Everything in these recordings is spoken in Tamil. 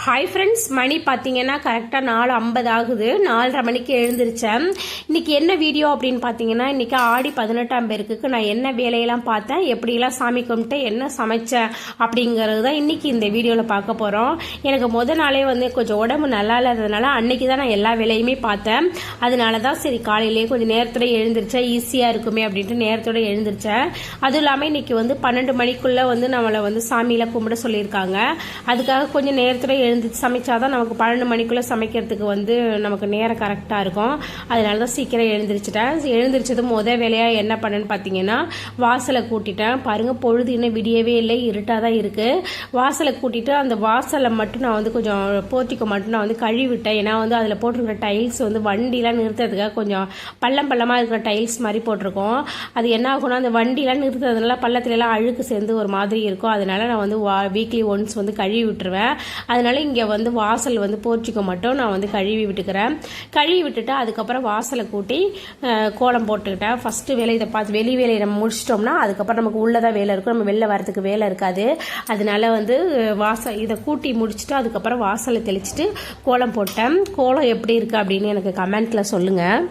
ஹாய் ஃப்ரெண்ட்ஸ் மணி பார்த்தீங்கன்னா கரெக்டாக நாலு ஐம்பது ஆகுது. நாலரை மணிக்கு எழுந்திருச்சேன். இன்றைக்கி என்ன வீடியோ அப்படின்னு பார்த்தீங்கன்னா இன்றைக்கி ஆடி பதினெட்டாம் பேருக்கு நான் என்ன வேலையெல்லாம் பார்த்தேன் எப்படியெல்லாம் சாமி கும்பிட்டு என்ன சமைச்சேன் அப்படிங்கிறது தான் இன்னைக்கு இந்த வீடியோவில் பார்க்க போகிறோம் எனக்கு முத நாளே வந்து கொஞ்சம் உடம்பு நல்லா இல்லாததுனால அன்றைக்கி தான் நான் எல்லா வேலையுமே பார்த்தேன். அதனால தான் சரி காலையிலேயே கொஞ்சம் நேரத்தோட எழுந்திரிச்சேன். ஈஸியாக இருக்குமே அப்படின்ட்டு நேரத்தோட எழுந்திரிச்சேன். அதுவும் இல்லாமல் இன்றைக்கி வந்து பன்னெண்டு மணிக்குள்ளே வந்து நம்மளை வந்து சாமியில் கும்பிட சொல்லியிருக்காங்க. அதுக்காக கொஞ்சம் நேரத்தோட எழுந்து சமைச்சா தான் நமக்கு பன்னெண்டு மணிக்குள்ளே சமைக்கிறதுக்கு வந்து நமக்கு நேரம் கரெக்டாக இருக்கும். அதனால தான் சீக்கிரம் எழுந்திரிச்சிட்டேன். எழுந்திரிச்சது முத வேலையாக என்ன பண்ணேன்னு பார்த்தீங்கன்னா வாசலை கூட்டிட்டேன். பாருங்கள் பொழுது இன்னும் விடியவே இல்லை இருட்டாக தான் இருக்குது வாசலை கூட்டிட்டு அந்த வாசலை மட்டும் நான் வந்து கொஞ்சம் போர்ட்டிக்கோ மட்டும் நான் வந்து கழுவி விட்டேன் ஏன்னா வந்து அதில் போட்டிருக்கிற டைல்ஸ் வந்து வண்டிலாம் நிறுத்துறதுக்காக கொஞ்சம் பள்ளம் பள்ளமாக இருக்கிற டைல்ஸ் மாதிரி போட்டிருக்கோம். அது என்ன ஆகும்னா அந்த வண்டிலாம் நிறுத்துறதுனால பள்ளத்துலலாம் அழுக்கு சேர்ந்து ஒரு மாதிரி இருக்கும். அதனால நான் வந்து வா வீக்லி ஒன்ஸ் வந்து கழுவி விட்டுருவேன். அதனால அதனால் இங்கே வந்து வாசல் வந்து போர்ச்சிக்கோ மட்டும் நான் வந்து கழுவி விட்டுக்கிறேன். கழுவி விட்டுட்டு அதுக்கப்புறம் வாசலை கூட்டி கோலம் போட்டுக்கிட்டேன். ஃபஸ்ட்டு வேலை இதை பார்த்து வெளி வேலையை நம்ம முடிச்சிட்டோம்னா அதுக்கப்புறம் நமக்கு உள்ளதான் வேலை இருக்கும். நம்ம வெளில வரதுக்கு வேலை இருக்காது. அதனால வந்து வாசல் இதை கூட்டி முடிச்சுட்டு அதுக்கப்புறம் வாசலை தெளிச்சிட்டு கோலம் போட்டேன். கோலம் எப்படி இருக்குது அப்படின்னு எனக்கு கமெண்ட்டில் சொல்லுங்கள்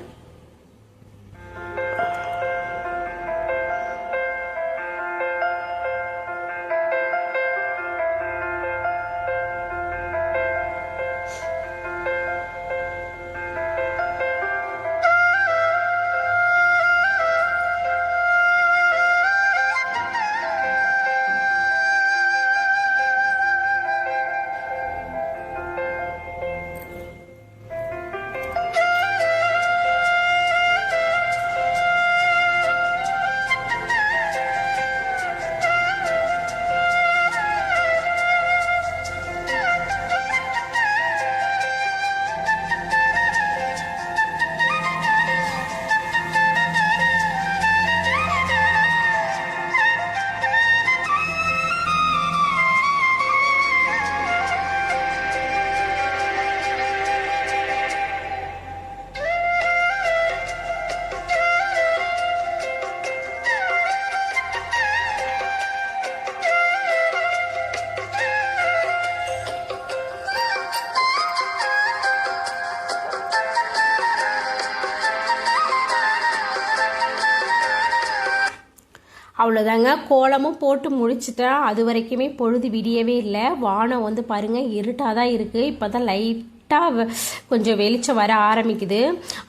அவ்வளோதாங்க கோலமும் போட்டு முடிச்சிட்டேன் அது வரைக்குமே பொழுது விடியவே இல்லை. வானம் வந்து பாருங்கள் இருட்டாக தான் இருக்குது இப்போ தான் லைட் லைட்டாக கொஞ்சம் வெளிச்சம் வர ஆரம்பிக்குது.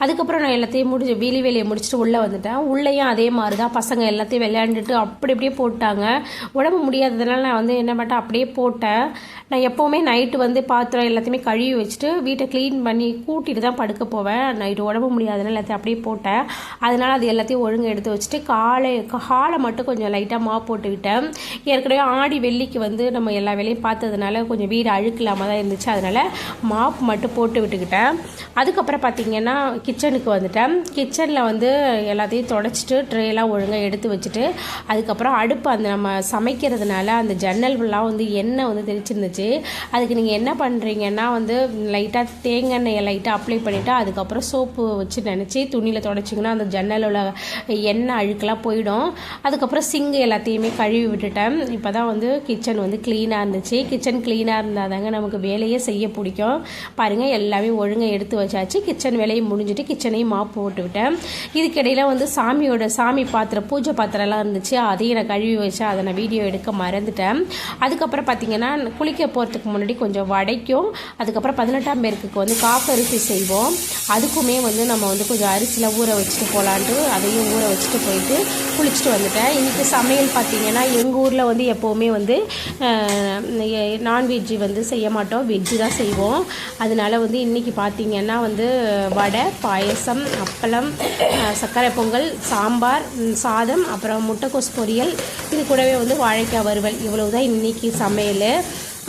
அதுக்கப்புறம் நான் எல்லாத்தையும் முடிச்சு வெளி வேலையை முடிச்சுட்டு உள்ளே வந்துட்டேன். உள்ளேயும் அதே மாதிரி தான் பசங்க எல்லாத்தையும் விளையாண்டுட்டு அப்படி அப்படியே போட்டாங்க. உடம்பு முடியாததுனால நான் வந்து என்ன பண்ணிட்டேன் அப்படியே போட்டேன். நான் எப்போவுமே நைட்டு வந்து பாத்திரம் எல்லாத்தையுமே கழுவி வச்சுட்டு வீட்டை க்ளீன் பண்ணி கூட்டிகிட்டு தான் படுக்க போவேன். நைட்டு உடம்பு முடியாததுனால எல்லாத்தையும் அப்படியே போட்டேன். அதனால் அது எல்லாத்தையும் ஒழுங்கு எடுத்து வச்சுட்டு காலை ஹாலை மட்டும் கொஞ்சம் லைட்டாக மா போட்டுக்கிட்டேன். ஏற்கனவே ஆடி வெள்ளிக்கு வந்து நம்ம எல்லா வேலையும் பார்த்ததுனால கொஞ்சம் வீடு அழுக்கு இல்லாமல் தான் இருந்துச்சு. அதனால் மாப் மட்டும் போட்டு விட்டுக்கிட்டேன். அதுக்கப்புறம் பார்த்தீங்கன்னா கிச்சனுக்கு வந்துட்டேன். கிச்சனில் வந்து எல்லாத்தையும் தொடச்சிட்டு ட்ரேலாம் ஒழுங்காக எடுத்து வச்சுட்டு அதுக்கப்புறம் அடுப்பு அந்த நம்ம சமைக்கிறதுனால அந்த ஜன்னல்கள்லாம் வந்து எண்ணெய் வந்து தெரிச்சிருந்துச்சு அதுக்கு நீங்கள் என்ன பண்ணுறீங்கன்னா வந்து லைட்டாக தேங்காய் எண்ணெயை லைட்டாக அப்ளை பண்ணிவிட்டு அதுக்கப்புறம் சோப்பு வச்சு நினச்சி துணியில் தொடச்சிங்கன்னா அந்த ஜன்னலோட எண்ணெய் அழுக்கெல்லாம் போயிடும். அதுக்கப்புறம் சிங்கு எல்லாத்தையுமே கழுவி விட்டுட்டேன். இப்போ தான் வந்து கிச்சன் வந்து க்ளீனாக இருந்துச்சு. கிச்சன் க்ளீனாக இருந்தால் தாங்க நமக்கு வேலையே செய்ய பிடிக்கும். பாருங்கள் எல்லாமே ஒழுங்காக எடுத்து வச்சாச்சு. கிச்சன் வேலையை முடிஞ்சுட்டு கிச்சனையும் மாப் போட்டு விட்டேன். இதுக்கிடையில் வந்து சாமியோட சாமி பாத்திரம் பூஜை பாத்திரம்லாம் இருந்துச்சு. அதையும் நான் கழுவி வச்சேன் அதை நான் வீடியோ எடுக்க மறந்துட்டேன். அதுக்கப்புறம் பார்த்தீங்கன்னா குளிக்க போகிறதுக்கு முன்னாடி கொஞ்சம் வடைக்கும். அதுக்கப்புறம் பதினெட்டாம் பேருக்கு வந்து காப்பரிசி செய்வோம். அதுக்குமே வந்து நம்ம வந்து கொஞ்சம் அரிசியில் ஊற வச்சுட்டு போகலான்ட்டு அதையும் ஊற வச்சுட்டு போயிட்டு குளிச்சுட்டு வந்துட்டேன். இன்றைக்கி சமையல் பார்த்தீங்கன்னா எங்கள் ஊரில் வந்து எப்போவுமே வந்து நான்வெஜ்ஜு வந்து செய்ய மாட்டோம். வெஜ்ஜு தான் செய்வோம். அது அதனால வந்து இன்றைக்கி பார்த்தீங்கன்னா வந்து வடை பாயசம் அப்பளம் அஹ், சர்க்கரை பொங்கல் சாம்பார் சாதம் அப்புறம் முட்டைக்கோஸ் பொரியல். இது கூடவே வந்து வாழைக்காய் வறுவல். இவ்வளவு தான் இன்றைக்கி சமையல்.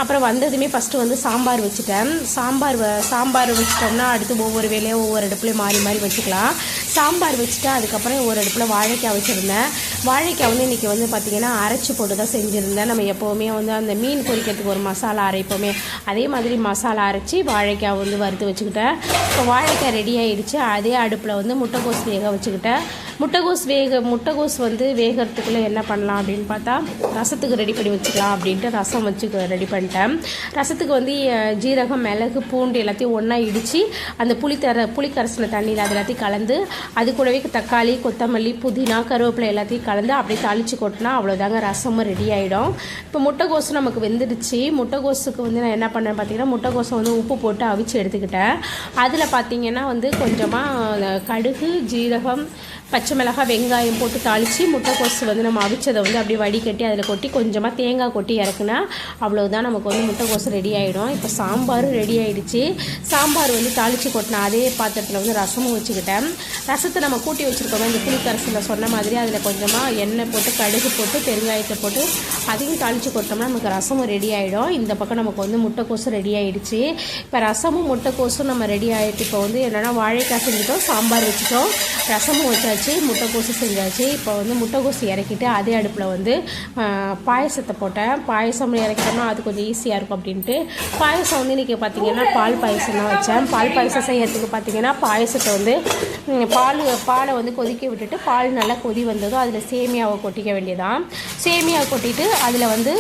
அப்புறம் வந்ததுமே ஃபஸ்ட்டு வந்து சாம்பார் வச்சுட்டேன். சாம்பார் வ சாம்பார் வச்சிட்டோம்னா அடுத்து ஒவ்வொரு வேலையும் ஒவ்வொரு அடுப்புலையும் மாறி மாறி வச்சுக்கலாம். சாம்பார் வச்சுட்டு அதுக்கப்புறம் ஒரு அடுப்பில் வாழைக்காய் வச்சுருந்தேன். வாழைக்காய் வந்து இன்றைக்கி வந்து பார்த்திங்கன்னா அரைச்சி போட்டு தான் செஞ்சுருந்தேன். நம்ம எப்போவுமே வந்து அந்த மீன் பொரிக்கிறதுக்கு ஒரு மசாலா அரைப்போமே அதே மாதிரி மசாலா அரைச்சி வாழைக்காய் வந்து வறுத்து வச்சுக்கிட்டேன். இப்போ வாழைக்காய் ரெடி ஆகிடுச்சு அதே அடுப்பில் வந்து முட்டைக்கோஸ் வேக வச்சுக்கிட்டேன். முட்டைகோஸ் வேக முட்டைகோஸ் வந்து வேகிறதுக்குள்ளே என்ன பண்ணலாம் அப்படின்னு பார்த்தா ரசத்துக்கு ரெடி பண்ணி வச்சுக்கலாம் அப்படின்ட்டு ரசம் வச்சு ரெடி பண்ணிட்டேன். ரசத்துக்கு வந்து ஜீரகம் மிளகு பூண்டு எல்லாத்தையும் ஒன்றா இடித்து அந்த புளி தர புளி கரசின தண்ணியில் அது எல்லாத்தையும் கலந்து அது கூடவே தக்காளி கொத்தமல்லி புதினா கருவேப்பிலை எல்லாத்தையும் கலந்து அப்படியே தாளித்து கொட்டினா அவ்வளோதாங்க ரசமும் ரெடி ஆகிடும் இப்போ முட்டைகோசு நமக்கு வெந்துடுச்சு. முட்டைகோஸுக்கு வந்து நான் என்ன பண்ணேன் பார்த்தீங்கன்னா முட்டைகோஸை வந்து உப்பு போட்டு அவிச்சு எடுத்துக்கிட்டேன். அதில் பார்த்தீங்கன்னா வந்து கொஞ்சமாக கடுகு ஜீரகம் பச்சை மிளகாய் வெங்காயம் போட்டு தாளித்து முட்டைக்கோசு வந்து நம்ம அவிச்சதை வந்து அப்படியே வடிகட்டி அதில் கொட்டி கொஞ்சமாக தேங்காய் கொட்டி இறக்குனா அவ்வளோதான் நமக்கு வந்து முட்டைக்கோசு ரெடி ஆகிடும் இப்போ சாம்பாரும் ரெடி ஆகிடுச்சு சாம்பார் வந்து தாளித்து கொட்டினா அதே பாத்திரத்தில் வந்து ரசமும் வச்சுக்கிட்டேன். ரசத்தை நம்ம கூட்டி வச்சுருக்கோம் இந்த புளிக்கரசில் சொன்ன மாதிரி அதில் கொஞ்சமாக எண்ணெய் போட்டு கடுகு போட்டு பெருங்காயத்தை போட்டு அதையும் தாளித்து கொட்டோம்னா நமக்கு ரசமும் ரெடி ஆகிடும் இந்த பக்கம் நமக்கு வந்து முட்டைக்கோசு ரெடி ஆகிடுச்சு இப்போ ரசமும் முட்டைக்கோசும் நம்ம ரெடி ஆகிட்டு இப்போ வந்து என்னென்னா வாழைக்காய் செஞ்சுட்டோம் சாம்பார் வச்சுட்டோம். ரசமும் வச்சாச்சு. செஞ்சாச்சு முட்டைக்கோசு செஞ்சாச்சு. இப்போ வந்து முட்டைக்கோசு இறக்கிட்டு அதே அடுப்பில் வந்து பாயசத்தை போட்டேன். பாயசம் இறக்கிட்டோம்னா அது கொஞ்சம் ஈஸியாக இருக்கும் அப்படின்ட்டு. பாயசம் வந்து இன்றைக்கி பார்த்திங்கன்னா பால் பாயசம் தான் வச்சேன். பால் பாயசம் செய்யறதுக்கு பார்த்திங்கன்னா பாயசத்தை வந்து பால் பாலை வந்து கொதிக்க விட்டுட்டு பால் நல்லா கொதி வந்ததும் அதில் சேமியாவை கொட்டிக்க வேண்டியதான் சேமியாவை கொட்டிட்டு அதில் வந்து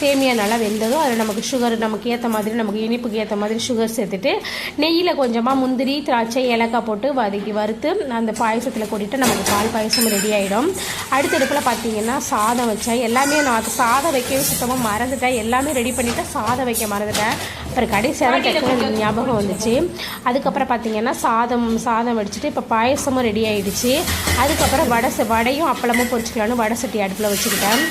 சேமியா நல்லா வெந்ததும் அதில் நமக்கு சுகர் நமக்கு ஏற்ற மாதிரி நமக்கு இனிப்புக்கு ஏற்ற மாதிரி சுகர் சேர்த்துட்டு நெய்யில் கொஞ்சமாக முந்திரி திராட்சை ஏலக்காய் போட்டு வதக்கி வறுத்து அந்த பாயசத்தில் கொட்டிட்டு நமக்கு பால் பாயசம் ரெடி ஆகிடும் அடுத்தடுப்பில் பார்த்தீங்கன்னா சாதம் வச்சேன். எல்லாமே நான் சாதம் வைக்கவே சுத்தமாக மறந்துட்டேன். எல்லாமே ரெடி பண்ணிவிட்டு சாதம் வைக்க மறந்துட்டேன். அப்புறம் கடைசியாக டக்குனு ஞாபகம் வந்துச்சு. அதுக்கப்புறம் பார்த்தீங்கன்னா சாதம் சாதம் வடிச்சிட்டு இப்போ பாயசமும் ரெடி ஆகிடுச்சு அதுக்கப்புறம் வடை வடையும் அப்பளமும் பொறிச்சிக்கலான்னு வடை சட்டி அடுப்பில் வச்சுக்கிட்டேன்.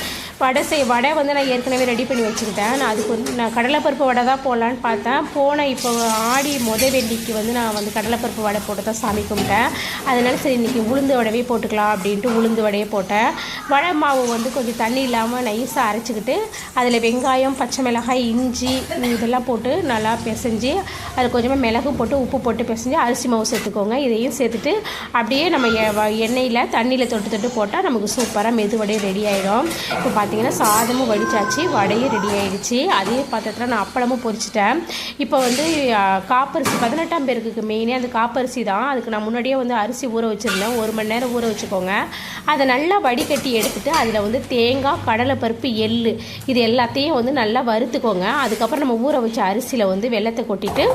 வடை செய் வடை வந்து நான் ஏற்கனவே ரெடி பண்ணி வச்சுக்கிட்டேன். நான் அதுக்கு வந்து நான் கடலைப்பருப்பு வடை தான் போடலான்னு பார்த்தேன். போன இப்போ ஆடி முத வெள்ளிக்கு வந்து நான் வந்து கடலைப்பருப்பு வடை போட்டு தான் சாமி கும்பிட்டேன். அதனால சரி இன்றைக்கி உளுந்து வடவே போட்டுக்கலாம் அப்படின்ட்டு உளுந்து வடையே போட்டேன். வடை மாவு வந்து கொஞ்சம் தண்ணி இல்லாமல் நைஸாக அரைச்சிக்கிட்டு அதில் வெங்காயம் பச்சை மிளகாய் இஞ்சி இதெல்லாம் போட்டு நல்லா பிசைஞ்சு அது கொஞ்சமாக மிளகு போட்டு உப்பு போட்டு பிசைஞ்சு அரிசி மாவு சேர்த்துக்கோங்க. இதையும் சேர்த்துட்டு அப்படியே நம்ம எண்ணெயில் தண்ணியில் தொட்டு தொட்டு போட்டால் நமக்கு சூப்பராக மெதுவடையே ரெடி ஆகிடும் இப்போ பார்த்தீங்கன்னா சாதமும் வடிச்சாச்சு வடையும் ரெடி ஆகிடுச்சு அதே பாத்திரத்தில் நான் அப்பளமும் பொரிச்சிட்டேன். இப்போ வந்து காப்பரிசி பதினெட்டாம் பேருக்கு மெயினே அந்த காப்பரிசி தான். அதுக்கு நான் முன்னாடியே வந்து அரிசி ஊற வச்சுருந்தேன். ஒரு மணி நேரம் ஊற வச்சுக்கோங்க. அதை நல்லா வடிகட்டி எடுத்துகிட்டு அதில் வந்து தேங்காய் கடலைப்பருப்பு எள் இது எல்லாத்தையும் வந்து நல்லா வறுத்துக்கோங்க. அதுக்கப்புறம் நம்ம ஊற வச்ச அரிசியில் வந்து வெள்ளத்தை கொட்டிட்டு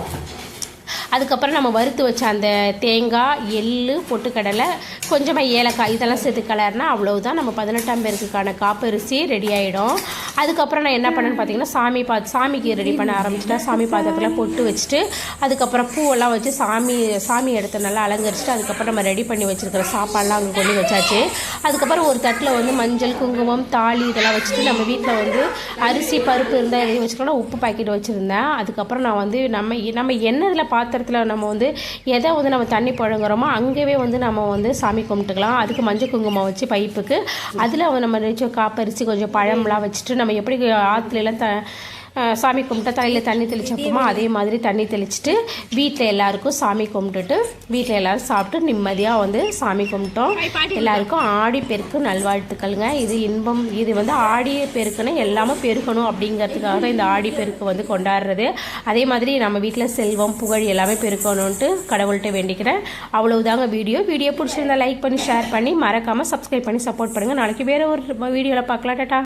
அதுக்கப்புறம் நம்ம வறுத்து வச்ச அந்த தேங்காய் எள் பொட்டுக்கடலை கொஞ்சமாக ஏலக்காய் இதெல்லாம் சேர்த்து கலர்னா அவ்வளவுதான். நம்ம பதினெட்டாம் பேருக்குக்கான காப்பரிசி ரெடி ஆகிடும் அதுக்கப்புறம் நான் என்ன பண்ணேன்னு பார்த்தீங்கன்னா சாமி பா சாமிக்கு ரெடி பண்ண ஆரம்பிச்சிட்டேன். சாமி பாத்திரத்தில் பொட்டு வச்சுட்டு அதுக்கப்புறம் பூவெல்லாம் வச்சு சாமி சாமி எடுத்து நல்லா அலங்கரிச்சுட்டு அதுக்கப்புறம் நம்ம ரெடி பண்ணி வச்சுருக்கிற சாப்பாடெலாம் அங்கே கொண்டு வச்சாச்சு. அதுக்கப்புறம் ஒரு தட்டில் வந்து மஞ்சள் குங்குமம் தாலி இதெல்லாம் வச்சுட்டு நம்ம வீட்டில் வந்து அரிசி பருப்பு இருந்தால் எதையும் வச்சுக்கணும் உப்பு பாக்கெட் வச்சுருந்தேன். அதுக்கப்புறம் நான் வந்து நம்ம நம்ம என்ன இதில் பாத்திரத்தில் நம்ம வந்து எதை வந்து நம்ம தண்ணி புழங்குறோமோ அங்கேயே வந்து நம்ம வந்து சாமி கும்பிட்டுக்கலாம். அதுக்கு மஞ்சள் குங்குமம் வச்சு பைப்புக்கு. அதில் நம்ம காப்பரிசி கொஞ்சம் பழம்லாம் வச்சுட்டு நம்ம எப்படி ஆற்றுலலாம் த சாமி கும்பிட்டா தலையில் தண்ணி தெளிச்சப்போமா அதே மாதிரி தண்ணி தெளிச்சுட்டு வீட்டில் எல்லாருக்கும் சாமி கும்பிட்டுட்டு வீட்டில் எல்லோரும் சாப்பிட்டு நிம்மதியாக வந்து சாமி கும்பிட்டோம். எல்லாருக்கும் ஆடி பெருக்கு நல்வாழ்த்துக்கள்ங்க. இது இன்பம் இது வந்து ஆடி பெருக்குன்னு எல்லாமே பெருக்கணும் அப்படிங்கிறதுக்காக இந்த ஆடி பெருக்கு வந்து கொண்டாடுறது. அதே மாதிரி நம்ம வீட்டில் செல்வம் புகழ் எல்லாமே பெருக்கணும்ன்ட்டு கடவுள்கிட்ட வேண்டிக்கிறேன். அவ்வளவுதாங்க வீடியோ. வீடியோ பிடிச்சிருந்தா லைக் பண்ணி ஷேர் பண்ணி மறக்காமல் சப்ஸ்கிரைப் பண்ணி சப்போர்ட் பண்ணுங்கள் நாளைக்கு வேறு ஒரு வீடியோவில் பார்க்கலாம். டாட்டா